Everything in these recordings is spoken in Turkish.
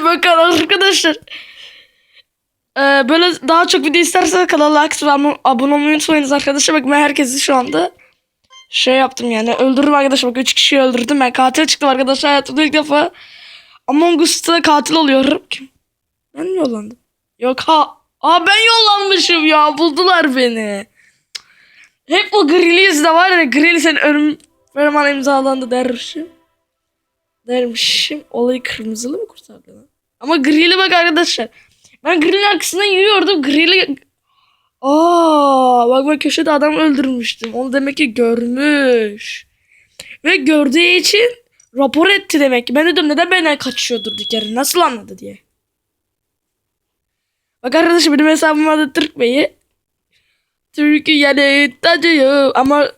bakın arkadaşlar. Ee, böyle daha çok video isterseniz kanala like abone- olmayı unutmayınız arkadaşlar. Bak ben herkesi şu anda şey yaptım yani öldürdüm arkadaşlar. Bak 3 kişiyi öldürdüm. Ben katil çıktım arkadaşlar. Hayatımda ilk defa Among Us'ta katil oluyorum. Kim? Ben mi yollandım? Yok ha. Aa ben yollanmışım ya. Buldular beni. Hep o Grillies de var ya. Grillies senin ölüm fermanı imzalandı dermişim. Dermişim. Olayı kırmızılı mı kurtardı lan? Ama grili bak arkadaşlar. Ben grillin arkasından yürüyordum. Grili... Aa, bak bak köşede adam öldürmüştüm. Onu demek ki görmüş. Ve gördüğü için rapor etti demek ki. Ben dedim neden benden kaçıyor durduk yere. Nasıl anladı diye. Bak arkadaşlar benim hesabım adı Türk Bey'i. Türkiye'de tacıyım. Ama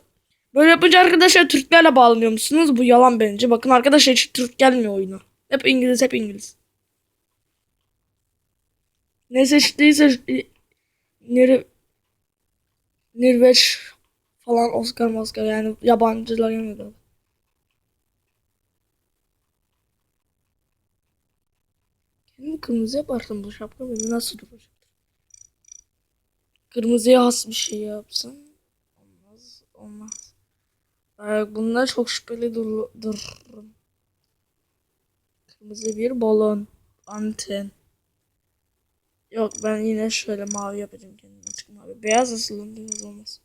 böyle yapınca arkadaşlar Türklerle bağlanıyor musunuz? Bu yalan bence. Bakın arkadaşlar hiç Türk gelmiyor oyuna. Hep İngiliz hep İngiliz. Ne seçtiyse Nir Nirveç falan Oscar Oscar yani yabancılar gelmiyor. Kendimi kırmızı yaparsam bu şapka benim nasıl duracak? Kırmızıya has bir şey yapsam olmaz olmaz. Ee, bunlar çok şüpheli dur. Kırmızı bir balon anten. Yok ben yine şöyle mavi yapacağım kendime açık mavi. Beyaz asıl beyaz olmaz.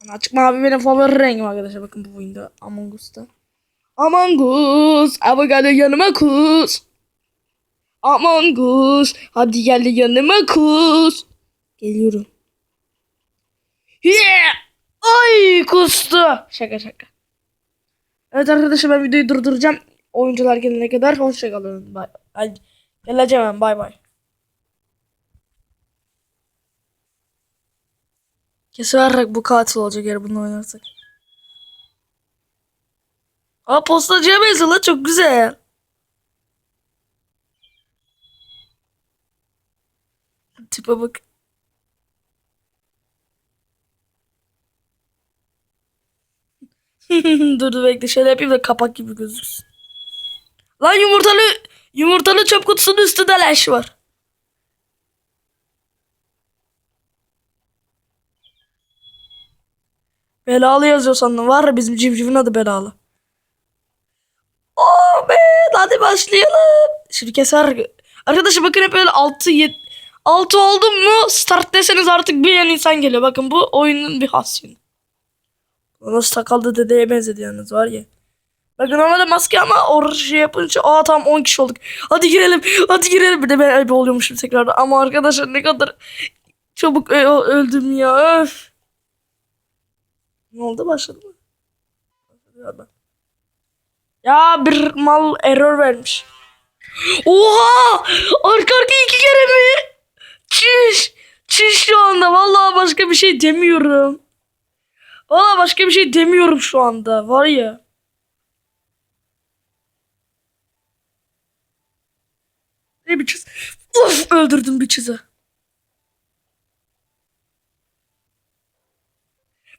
Yani açık mavi benim favori rengim arkadaşlar. Bakın bu oyunda Among Us'ta. Among Us. Gel yanıma kus. Among Us. Hadi gel yanıma kus. Geliyorum. Yeah! Ay kustu. Şaka şaka. Evet arkadaşlar ben videoyu durduracağım. Oyuncular gelene kadar hoşçakalın. Bay. Ay, geleceğim ben. Bay bay. Kesin bu katil olacak eğer bunu oynarsak. Aa postacıya benziyor lan çok güzel. Tipe bak. dur dur bekle şöyle yapayım da kapak gibi gözüksün. Lan yumurtalı yumurtalı çöp kutusunun üstünde leş var. Belalı yazıyor sandım. Var ya bizim civcivin adı belalı. Oh be hadi başlayalım. Şimdi keser. Arkadaşlar bakın hep böyle 6 7 6 oldum mu start deseniz artık bir yan insan geliyor. Bakın bu oyunun bir hasyonu. Nasıl takaldı dedeye benzedi yalnız var ya. Bakın normalde maske ama o şey yapınca aa tam 10 kişi olduk. Hadi girelim. Hadi girelim. Bir de ben ebe oluyormuşum tekrardan. Ama arkadaşlar ne kadar çabuk ö- öldüm ya. Öf. Ne oldu başladı mı? Ya bir mal error vermiş. Oha! Arka arkaya iki kere mi? Çüş! Çüş şu anda. Vallahi başka bir şey demiyorum. Vallahi başka bir şey demiyorum şu anda. Var ya. Ne bir çiz. Of öldürdüm bir çizi.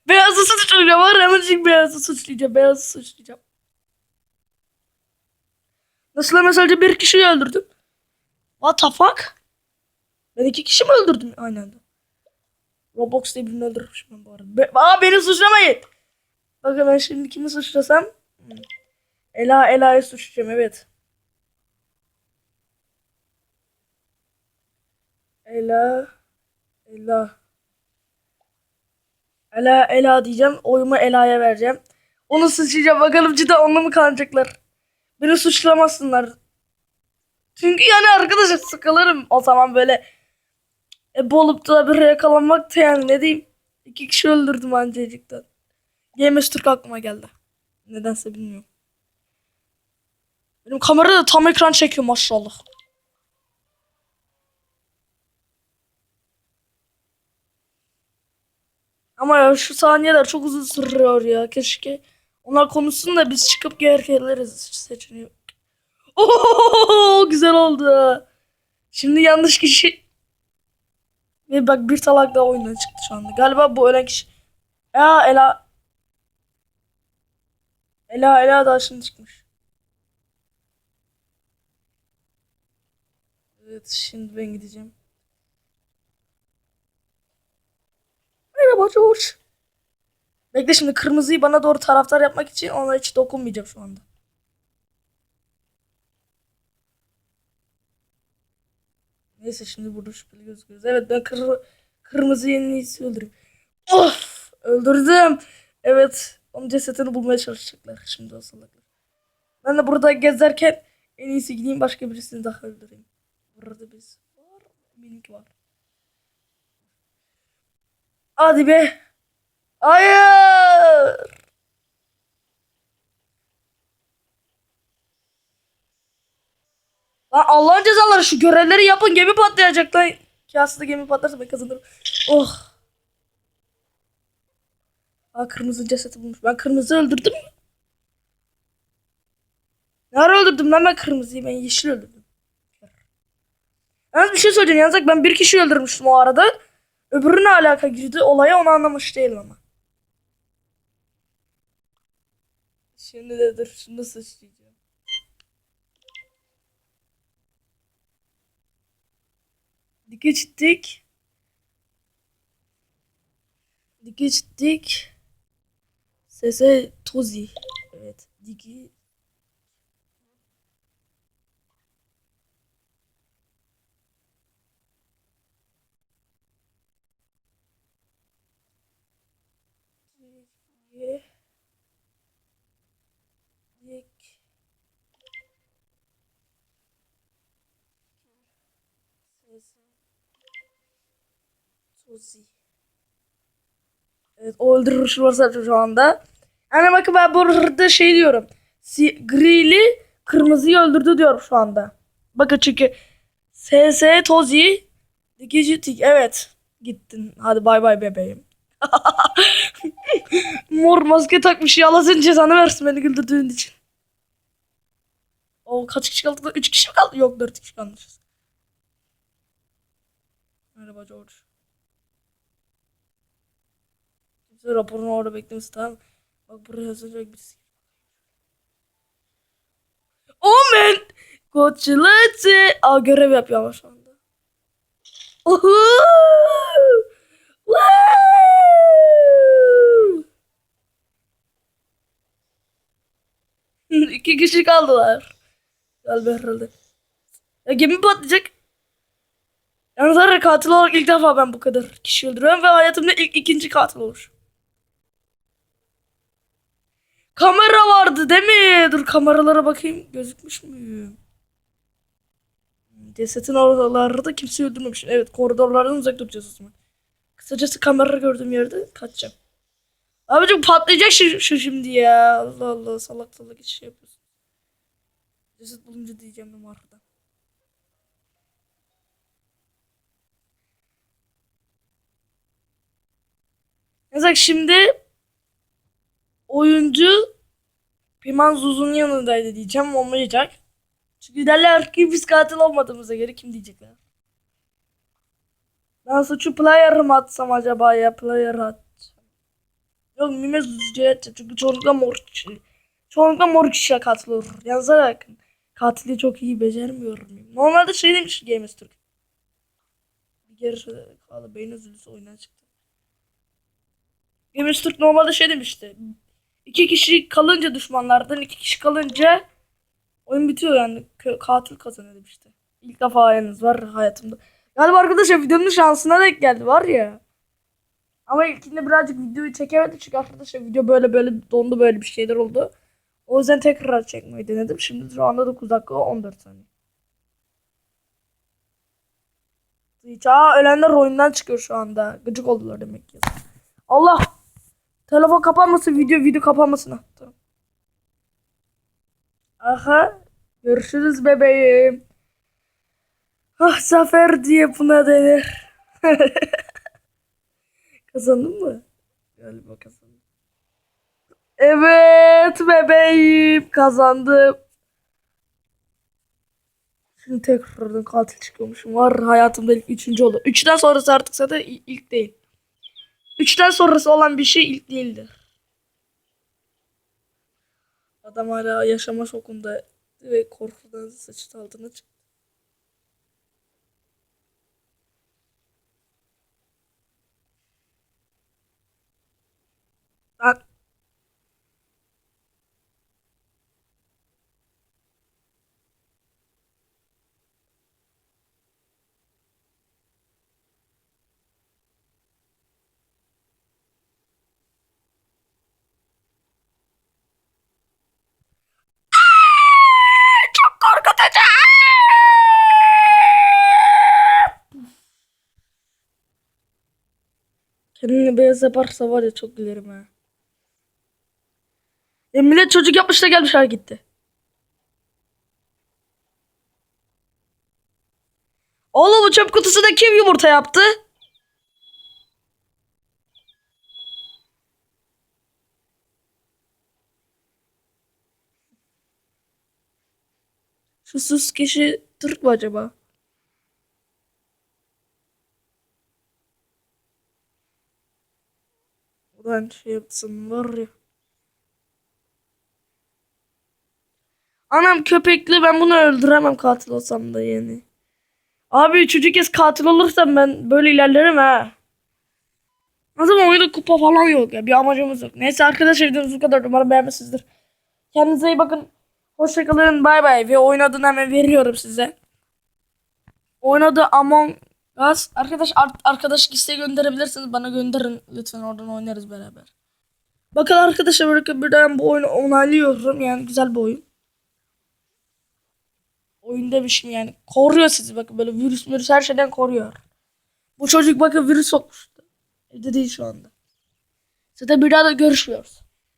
Beyazı suçlayacağım. Var hemencik beyazı suçlayacağım. Beyazı suçlayacağım. Nasıl hemen sadece bir kişiyi öldürdüm? What the fuck? Ben iki kişi mi öldürdüm aynı anda? Roblox diye birini öldürmüşüm ben bu arada. Be Aa beni suçlamayın. Bakın ben şimdi kimi suçlasam? Hmm. Ela Ela'yı suçlayacağım evet. Ela Ela Ela Ela diyeceğim. Oyumu Ela'ya vereceğim. Onu suçlayacağım. Bakalım cidden onunla mı kanacaklar? Beni suçlamasınlar. Çünkü yani arkadaşlar sıkılırım o zaman böyle e, olup da bir yakalanmak yani ne diyeyim. İki kişi öldürdüm ancacıktan. Games Türk aklıma geldi. Nedense bilmiyorum. Benim kamera da tam ekran çekiyor maşallah. Ama ya şu saniyeler çok uzun sürüyor ya. Keşke onlar konuşsun da biz çıkıp geliriz seçeneği. Oo güzel oldu. Şimdi yanlış kişi. Ve bak bir talak daha oyundan çıktı şu anda. Galiba bu ölen kişi. Ya Ela. Ela Ela daha şimdi çıkmış. Evet şimdi ben gideceğim. Merhaba George. Bekle şimdi kırmızıyı bana doğru taraftar yapmak için ona hiç dokunmayacağım şu anda. Neyse şimdi burada şüpheli gözüküyoruz. Evet ben kır kırmızıyı en iyisi öldüreyim. Of! Öldürdüm. Evet. Onun cesetini bulmaya çalışacaklar şimdi o salaklar. Ben de burada gezerken en iyisi gideyim başka birisini daha öldüreyim. Burada biz var. Benimki var. Hadi be. Hayır. Lan Allah'ın cezaları şu görevleri yapın gemi patlayacak lan. Ki gemi patlarsa ben kazanırım. Oh. Aa kırmızı cesedi bulmuş. Ben kırmızı öldürdüm mü? Nerede öldürdüm lan ben kırmızıyı? Ben yeşil öldürdüm. Yalnız bir şey söyleyeceğim. Yalnız ben bir kişi öldürmüştüm o arada. Öbürü ne alaka girdi olaya onu anlamış değilim ama. Şimdi de dur şunu sıçrayacağım. Geçtik. Geçtik. Sese Tozi. Evet. Diki. Diki. Diki. Sese. Tozi. Evet o varsa şu anda. Yani bakın ben burada şey diyorum. Si grili kırmızıyı öldürdü diyorum şu anda. Bakın çünkü SS Tozi dikici evet gittin. Hadi bay bay bebeğim. Mor maske takmış ya Allah senin cezanı versin beni güldürdüğün için. O kaç kişi kaldı? 3 kişi mi kaldı? Yok 4 kişi kalmışız. Merhaba George. Kimse raporunu orada beklemesi tamam. Bak buraya yazacak birisi. Omen! Koçulati. Aa görev yapıyor ama şu anda. Uhu! İki kişi kaldılar. Galiba herhalde. Ya gemi patlayacak. Yalnız katil olarak ilk defa ben bu kadar kişi öldürüyorum ve hayatımda ilk ikinci katil olur. Kamera vardı değil mi? Dur kameralara bakayım. Gözükmüş müyüm? Cesetin oralarda kimseyi öldürmemiş. Evet koridorlardan uzak duracağız o zaman. Kısacası kamera gördüğüm yerde kaçacağım. Abicim patlayacak şu, şu şimdi ya. Allah Allah salak salak hiç şey yapıyorsun. Ceset bulunca diyeceğim numarada. Mesela şimdi oyuncu Piman Zuz'un yanındaydı diyeceğim olmayacak. Çünkü derler ki biz katil olmadığımıza göre kim diyecekler. Ben suçu player'ı mı atsam acaba ya player'ı at. Yok Mime atacağım çünkü çoğunlukla mor kişi. Çoğunlukla mor kişiye. Yalnız bakın katili çok iyi becermiyorum. Normalde şey demiş Games Türk. Bir geri kalı beyin üzüntüsü oyundan çıktı. Games Türk normalde şey demişti. İki kişi kalınca düşmanlardan iki kişi kalınca oyun bitiyor yani katil kazanıyor demişti. İlk defa yalnız var hayatımda. Galiba arkadaşlar videonun şansına denk geldi var ya. Ama ilkinde birazcık videoyu çekemedi çünkü arkadaşlar video böyle böyle dondu böyle bir şeyler oldu. O yüzden tekrar çekmeyi denedim. Şimdi şu anda 9 dakika 14 saniye. Hiç aa ölenler oyundan çıkıyor şu anda. Gıcık oldular demek ki. Allah! Telefon kapanmasın video video kapanmasın. Ha, Tamam. Aha. Görüşürüz bebeğim. Ah zafer diye buna denir. Kazandın mı? Galiba kazandım. Evet bebeğim kazandım. Şimdi tekrardan katil çıkıyormuşum. Var hayatımda ilk üçüncü oldu. Üçten sonrası artık zaten il- ilk değil. Üçten sonrası olan bir şey ilk değildir. Adam hala yaşama şokunda ve korkudan sıçtı altına çıktı. Beni beyaz yaparsa var ya çok gülerim ha. Ya millet çocuk yapmış da gelmiş ha gitti. Oğlum bu çöp kutusunda kim yumurta yaptı? Şu sus kişi Türk mü acaba? Ulan şey yapsın var ya. Anam köpekli ben bunu öldüremem katil olsam da yani. Abi üçüncü kez katil olursam ben böyle ilerlerim ha. Zaman oyunda kupa falan yok ya. Bir amacımız yok. Neyse arkadaşlar videomuz bu kadar. Umarım beğenmişsinizdir. Kendinize iyi bakın. Hoşçakalın. Bay bay. Ve oyun adını hemen veriyorum size. Oyun adı Among Us. Arkadaş ar- arkadaş isteği gönderebilirsiniz. Bana gönderin. Lütfen oradan oynarız beraber. Bakın arkadaşlar böyle birden bu oyunu onaylıyorum. Yani güzel bir oyun. Oyun demişim yani. Koruyor sizi bakın böyle virüs virüs her şeyden koruyor. Bu çocuk bakın virüs sokmuştu. Evde değil şu anda. Zaten bir daha da görüşmüyoruz.